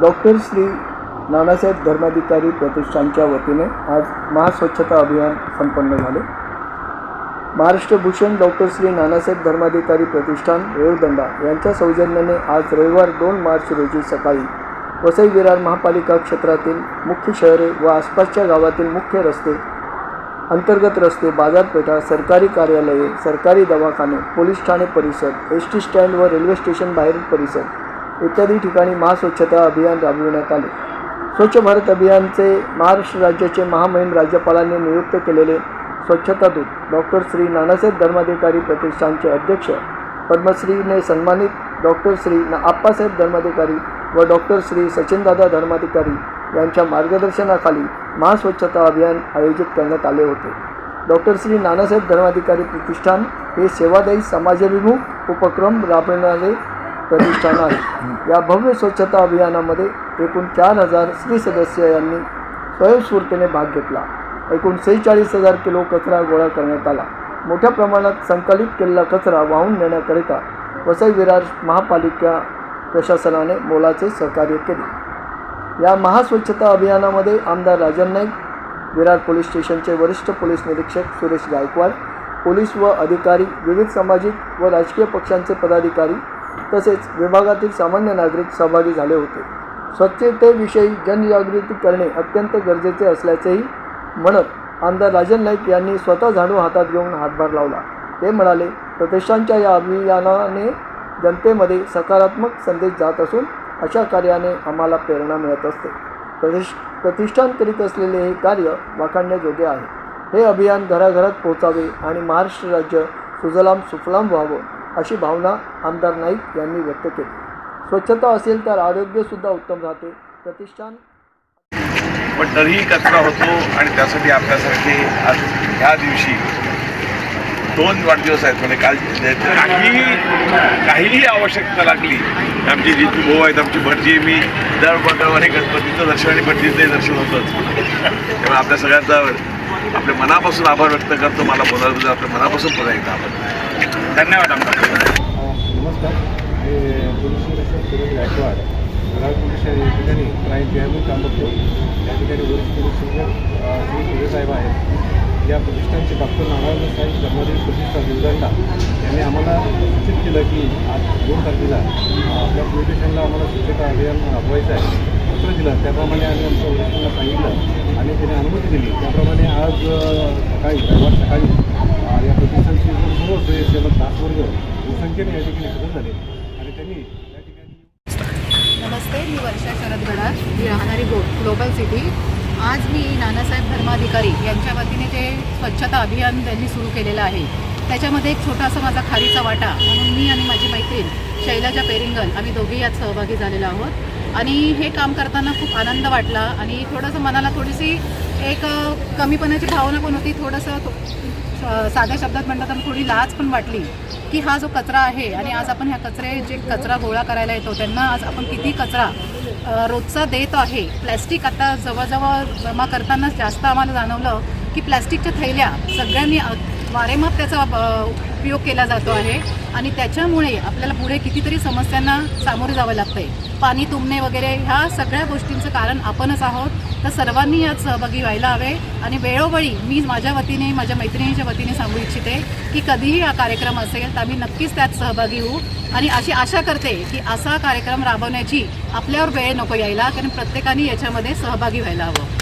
Doctor Shri Nanasaheb Dharmadhikari प्रतिष्ठानच्या वतीने आज महास्वच्छता अभियान संपन्न झाले. महाराष्ट्र भूषण डॉक्टर श्री नानासाहेब धर्माधिकारी प्रतिष्ठान रेवदंडा यांच्या सौजन्याने आज रविवार दोन मार्च रोजी सकाळी वसई विरार महापालिका क्षेत्रातील मुख्य शहरे व आसपासच्या गावातील मुख्य रस्ते अंतर्गत रस्ते बाजारपेठा सरकारी कार्यालये सरकारी दवाखाने पोलीस ठाणे परिसर एस टी स्टँड व रेल्वे स्टेशन बाहेरील परिसर इत्यादी ठिकाणी महास्वच्छता अभियान राबविण्यात आले. स्वच्छ भारत अभियानचे महाराष्ट्र राज्याचे महामहिम राज्यपालांनी नियुक्त केलेले स्वच्छता दूत डॉक्टर श्री नानासाहेब धर्माधिकारी प्रतिष्ठानचे अध्यक्ष पद्मश्रीने सन्मानित डॉक्टर श्री ना आप्पासाहेब धर्माधिकारी व डॉक्टर श्री सचिनदादा धर्माधिकारी यांच्या मार्गदर्शनाखाली महास्वच्छता अभियान आयोजित करण्यात आले होते. डॉक्टर श्री नानासाहेब धर्माधिकारी प्रतिष्ठान हे सेवादायी समाजाभिमुख उपक्रम राबविणारे प्रतिष्ठान आहे या भव्य स्वच्छता अभियानामध्ये एकूण चार हजार स्त्री सदस्य यांनी स्वयंस्फूर्तीने भाग घेतला. एकूण सेहेचाळीस हजार किलो कचरा गोळा करण्यात आला. मोठ्या प्रमाणात संकलित केलेला कचरा वाहून नेण्याकरिता वसई विरार महापालिका प्रशासनाने मोलाचे सहकार्य केले. या महास्वच्छता अभियानामध्ये आमदार राजन नाईक विरार पोलीस स्टेशनचे वरिष्ठ पोलीस निरीक्षक सुरेश गायकवाड पोलीस व अधिकारी विविध सामाजिक व राजकीय पक्षांचे पदाधिकारी तसेच विभागातील सामान्य नागरिक सहभागी झाले होते. स्वच्छतेविषयी जनजागृती करणे अत्यंत गरजेचे असल्याचेही म्हणत आमदार राजन नाईक यांनी स्वतः झाडू हातात घेऊन हातभार लावला. ते म्हणाले प्रतिष्ठानच्या या अभियानाने जनतेमध्ये सकारात्मक संदेश जात असून अशा कार्याने आम्हाला प्रेरणा मिळत असते. प्रदेश प्रतिष्ठान करीत असलेले हे कार्य वाखाणण्याजोगे आहे. हे अभियान घराघरात पोहोचावे आणि महाराष्ट्र राज्य सुजलाम सुफलाम व्हावं अशी भावना आमदार नाईक यांनी व्यक्त केली. स्वच्छता असेल तर आरोग्यसुद्धा उत्तम राहते. प्रतिष्ठान पण तरीही कचरा होतो आणि त्यासाठी आपल्यासारखे आज ह्या दिवशी दोन वाढदिवस आहेत. म्हणजे काल काही काहीही आवश्यकता लागली आमची जितू भाऊ आहेत आमची भटजी मी दर मंगळवारी गणपतीचं दर्शन आणि भटजीचं दर्शन होतंच त्यामुळे आपल्या सगळ्यांचा आपल्या मनापासून आभार व्यक्त करतो. मला बोलायला आपल्या मनापासून पुन्हा एकदा आभार धन्यवाद आमदार नमस्कार. मी पोलीस निरीक्षक सुरेश गायकवाड कराड पोलीस या ठिकाणी क्राईम म्हणून काम करतो. ठिकाणी वरिष्ठ पोलीस श्री आहेत. या प्रतिष्ठानचे डॉक्टर नारायण साहेब धर्मदेव प्रतिष्ठान निवडंडा यांनी आम्हाला सूचित केलं की आज दोन तारखेला आपल्या पोलीस स्टेशनला आम्हाला स्वच्छता अभियान राबवायचं आहे. पत्र दिलं. त्याप्रमाणे आम्ही आमच्या वरिष्ठांना सांगितलं आणि त्याने अनुमती दिली. त्याप्रमाणे आज सकाळी रविवार सकाळी अ, या प्रतिष्ठानचे जो सर्व स्वयंसेवक तासवर्ग संख्येने या ठिकाणी हजर झाले. आणि त्यांनी या ठिकाणी नमस्ते मी वर्षा शरद गडार मी राहणारी गो ग्लोबल सिटी आज मी नानासाहेब धर्माधिकारी यांच्या वतीने जे स्वच्छता अभियान त्यांनी सुरू केलेलं आहे त्याच्यामध्ये एक छोटासा माझा खारीचा वाटा म्हणून मी आणि माझी मैत्रीण शैलाजा पेरिंगल आम्ही दोघी यात सहभागी झालेलो आहोत. आणि हे काम करताना खूप आनंद वाटला आणि थोडंसं मनाला थोडीशी एक कमीपणाची भावना पण होती. थोडंसं साध्या शब्दात म्हणतात तर थोडी लाज पण वाटली की हा जो कचरा आहे आणि आज आपण ह्या कचरे जे कचरा गोळा करायला येतो त्यांना आज आपण किती कचरा रोजचा देत आहे. प्लॅस्टिक आता जवळजवळ जमा करतानाच जास्त आम्हाला जाणवलं की प्लॅस्टिकच्या थैल्या सगळ्यांनी वारेमाप त्याचा उपयोग केला जातो आहे. आणि त्याच्यामुळे आपल्याला पुढे कितीतरी समस्यांना सामोरे जावं लागतंय. पाणी तुंबणे वगैरे ह्या सगळ्या गोष्टींचं कारण आपणच आहोत. तर सर्वांनी यात सहभागी व्हायला हवे. आणि वेळोवेळी मी माझ्या वतीने माझ्या मैत्रिणीच्या वतीने सांगू इच्छिते की कधीही हा कार्यक्रम असेल तर आम्ही नक्कीच त्यात सहभागी होऊ. आणि अशी आशा करते की असा कार्यक्रम राबवण्याची आपल्यावर वेळ नको यायला. कारण प्रत्येकाने याच्यामध्ये सहभागी व्हायला हवं.